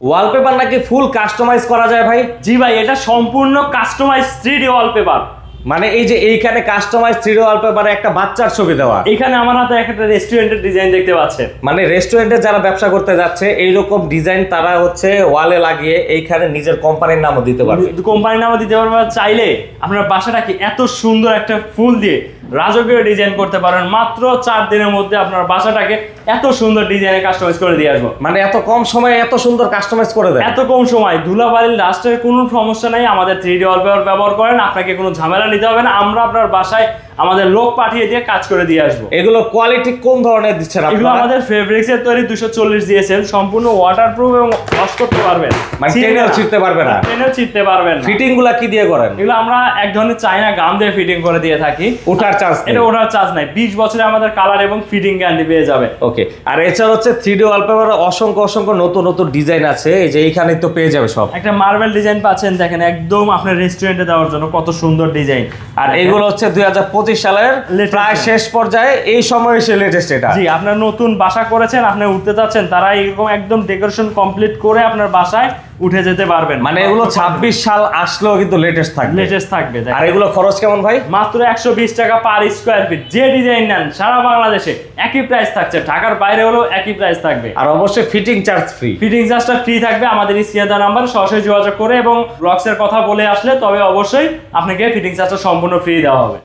Wallpaper নাকি ফুল customise করা যায় ভাই? জি ভাই, এটা সম্পূর্ণ কাস্টমাইজ থ্রি ডি ওয়ালপেপার মানে এই যে এইখানে কাস্টমাইজ থ্রি ওয়ালপেপারে একটা বাচ্চার ছবি দেওয়া। এখানে আমার হাতে একটা রেস্টুরেন্টের ডিজাইন দেখতে পাচ্ছেন। মানে রেস্টুরেন্টে যারা ব্যবসা করতে যাচ্ছে এইরকম ডিজাইন তারা হচ্ছে ওয়ালে লাগিয়ে এইখানে নিজের কোম্পানির নামও দিতে পারবে। কোম্পানির নামও দিতে পারবে চাইলে আপনার বাসাটাকে এত সুন্দর একটা ফুল দিয়ে রাজকীয় ডিজাইন করতে পারেন। মাত্র চার দিনের মধ্যে আপনার বাসাটাকে এত সুন্দর ডিজাইনে কাস্টমাইজ করে দিয়ে আসব। মানে এত কম সময়ে এত সুন্দর কাস্টমাইজ করে দেয়। এত কম সময় ধুলাবালির রাস্টের কোনো সমস্যা নাই। আমাদের থ্রি ডি ওয়ালপেপার ব্যবহার করেন আপনাকে কোনো ঝামেলা নিতে হবে না আমরা আপনার বাসায় আমাদের লোক পাঠিয়ে দিয়ে কাজ করে দিয়ে আসব। এগুলো কোয়ালিটি কোন ধরনের দিচ্ছেন এগুলো আমাদের ফেব্রিক্স এর তৈরি দুশো চল্লিশ দিয়েছেন সম্পূর্ণ ওয়াটারপ্রুফ এবং ওয়াশ করতে পারবেন। মানে ছিঁড়তে পারবে না। ছিঁড়তে পারবেন না। ফিটিংগুলা কি দিয়ে করেন? এগুলো আমরা এক ধরনের চায়না গাম দিয়ে ফিটিং করে দিয়ে থাকি। ওঠার চান্স এটা ওঠার চার্জ নাই। বিশ বছরে আমাদের কালার এবং ফিটিং গ্যারান্টি পেয়ে যাবে। ওকে আর এছাড়া হচ্ছে থ্রি ডি ওয়ালপেপার অসংখ্য অসংখ্য নতুন নতুন ডিজাইন আছে। এই যে এইখানে তো পেয়ে যাবে সব। একটা মার্বেল ডিজাইন পাচ্ছেন দেখেন একদম আপনার রেস্টুরেন্টে দেওয়ার জন্য কত সুন্দর ডিজাইন আর এগুলো হচ্ছে দুই হাজার পঁচিশ সালের প্রায় শেষ পর্যায়ে এই সময় এসে লেটেস্ট এটা। জি আপনার নতুন বাসা করেছেন আপনি উঠতে চাচ্ছেন তারা এরকম একদম ডেকোরেশন কমপ্লিট করে আপনার বাসায় উঠে যেতে পারবেন। মানে এগুলো 26 সাল আসলেও কিন্তু লেটেস্ট থাকবে। লেটেস্ট থাকবে আর এগুলো খরচ কেমন ভাই? মাত্র একশো বিশ টাকা পার স্কোয়ার ফিট যে ডিজাইন নেন সারা বাংলাদেশে একই প্রাইস থাকছে। ঢাকার বাইরে হলেও একই প্রাইস থাকবে। আর অবশ্যই ফিটিং চার্জ ফ্রি ফিটিং চার্জটা ফ্রি থাকবে। আমাদের স্ক্রিনে নাম্বার সরাসরি যোগাযোগ করে এবং ব্লগসের কথা বলে আসলে তবে অবশ্যই আপনাকে ফিটিং চার্জটা সম্পূর্ণ ফ্রি দেওয়া হবে।